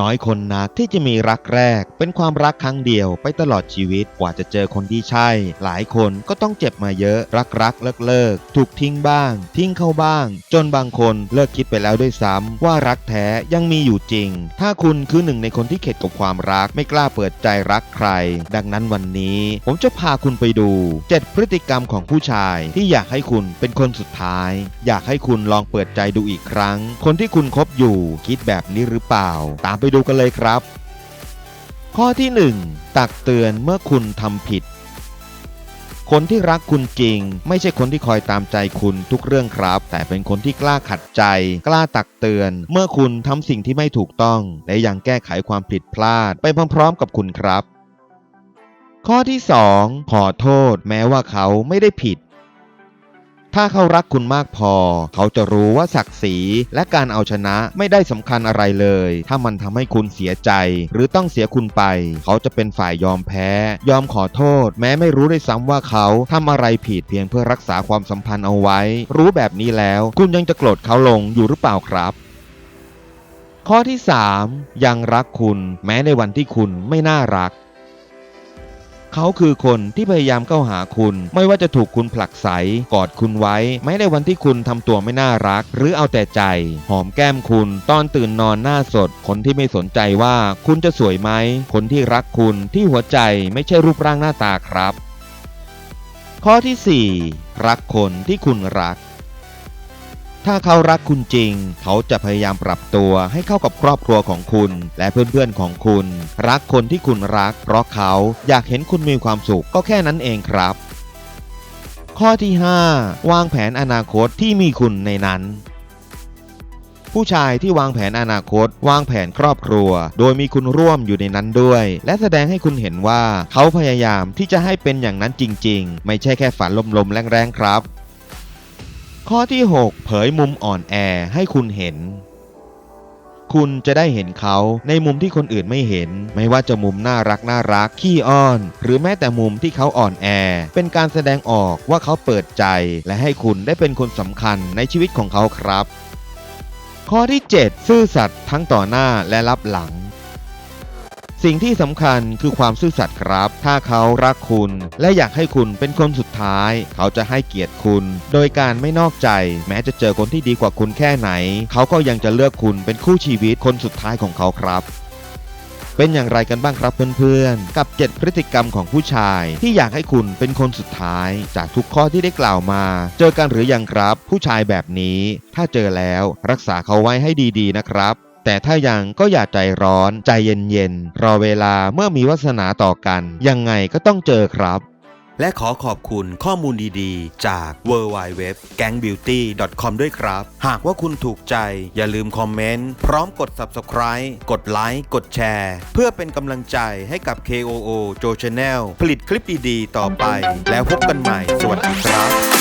น้อยคนนักที่จะมีรักแรก เป็นความรักครั้งเดียวไปตลอดชีวิตกว่าจะเจอคนที่ใช่ หลายคนก็ต้องเจ็บมาเยอะ รักรักเลิกเลิกถูกทิ้งบ้าง ทิ้งเข้าบ้าง จนบางคนเลิกคิดไปแล้วด้วยซ้ำว่ารักแท้ยังมีอยู่จริง ถ้าคุณคือหนึ่งในคนที่เข็ดกับความรักไม่กล้าเปิดใจรักใคร ดังนั้นวันนี้ ผมจะพาคุณไปดู 7 พฤติกรรมของผู้ชาย ที่อยากให้คุณเป็นคนสุดท้าย อยากให้คุณลองเปิดใจดูอีกครั้ง คนที่คุณคบอยู่คิดแบบนี้หรือเปล่า ตามไปไปดูกันเลยครับ ข้อที่ 1 ตักเตือนเมื่อคุณทำผิด คนที่รักคุณจริง ไม่ใช่คนที่คอยตามใจคุณทุกเรื่องครับ แต่เป็นคนที่กล้าขัดใจ กล้าตักเตือน เมื่อคุณทำสิ่งที่ไม่ถูกต้อง และยังแก้ไขความผิดพลาด ไปพร้อมๆ กับคุณครับข้อที่ 2 ขอโทษแม้ว่าเขาไม่ได้ผิด ถ้าเขารักคุณมากพอ เขาจะรู้ว่าศักดิ์ศรีและการเอาชนะไม่ได้สำคัญอะไรเลย ถ้ามันทำให้คุณเสียใจ หรือต้องเสียคุณไป เขาจะเป็นฝ่ายยอมแพ้ ยอมขอโทษ แม้ไม่รู้ด้วยซ้ำว่าเขาทำอะไรผิดเพียงเพื่อรักษาความสัมพันธ์เอาไว้ รู้แบบนี้แล้ว คุณยังจะโกรธเขาลงอยู่หรือเปล่าครับข้อที่ 3 ยังรักคุณ แม้ในวันที่คุณไม่น่ารัก เขาคือคนที่พยายามเข้าหาคุณ ไม่ว่าจะถูกคุณผลักไสกอดคุณไว้ แม้ในวันที่คุณทำตัวไม่น่ารัก หรือเอาแต่ใจ หอมแก้มคุณ ตอนตื่นนอนหน้าสด คนที่ไม่สนใจว่าคุณจะสวยไหม คนที่รักคุณที่หัวใจไม่ใช่รูปร่างหน้าตาครับ ข้อที่ 4 รักคนที่คุณรัก ถ้าเขารักคุณจริง เขาจะพยายามปรับตัวให้เข้ากับครอบครัวของคุณ และเพื่อนๆของคุณ รักคนที่คุณรัก เพราะเขาอยากเห็นคุณมีความสุขก็แค่นั้นเองครับ ข้อที่ 5 วางแผนอนาคตที่มีคุณในนั้นผู้ชายที่วางแผนอนาคต วางแผนครอบครัว โดยมีคุณร่วมอยู่ในนั้นด้วย และแสดงให้คุณเห็นว่าเขาพยายามที่จะให้เป็นอย่างนั้นจริง ๆ ไม่ใช่แค่ฝันลมๆแรงๆครับ ข้อที่ 6 เผยมุมอ่อนแอให้คุณเห็น คุณจะได้เห็นเขาในมุมที่คนอื่นไม่เห็น ไม่ว่าจะมุมน่ารักน่ารักขี้อ้อน หรือแม้แต่มุมที่เขาอ่อนแอ เป็นการแสดงออกว่าเขาเปิดใจ และให้คุณได้เป็นคนสำคัญในชีวิตของเขาครับ ข้อที่ 7 ซื่อสัตย์ทั้งต่อหน้าและรับหลัง สิ่งที่สำคัญคือความซื่อสัตย์ครับ ถ้าเขารักคุณ และอยากให้คุณเป็นคนสุดท้าย เขาจะให้เกียรติคุณ โดยการไม่นอกใจ แม้จะเจอคนที่ดีกว่าคุณแค่ไหน เขาก็ยังจะเลือกคุณเป็นคู่ชีวิตคนสุดท้ายของเขาครับเป็นอย่างไรกันบ้างครับเพื่อนๆ กับ 7 พฤติกรรมของผู้ชาย ที่อยากให้คุณเป็นคนสุดท้าย จากทุกข้อที่ได้กล่าวมา เจอกันหรือยังครับ ผู้ชายแบบนี้ ถ้าเจอแล้ว รักษาเขาไว้ให้ดีๆนะครับ แต่ถ้ายังก็อย่าใจร้อนใจเย็นๆ รอเวลาเมื่อมีวาสนาต่อกัน ยังไงก็ต้องเจอครับ และขอขอบคุณข้อมูลดีๆ จาก w w w g a n g b e a u t y c o m ด้วยครับ หากว่าคุณถูกใจอย่าลืมคอมเมนต์ พร้อมกด Subscribe กดไลค์กดแชร์ เพื่อเป็นกำลังใจให้กับ KOO Joe Channel ผลิตคลิปดีๆ ต่อไป แล้วพบกันใหม่ สวัสดีครับ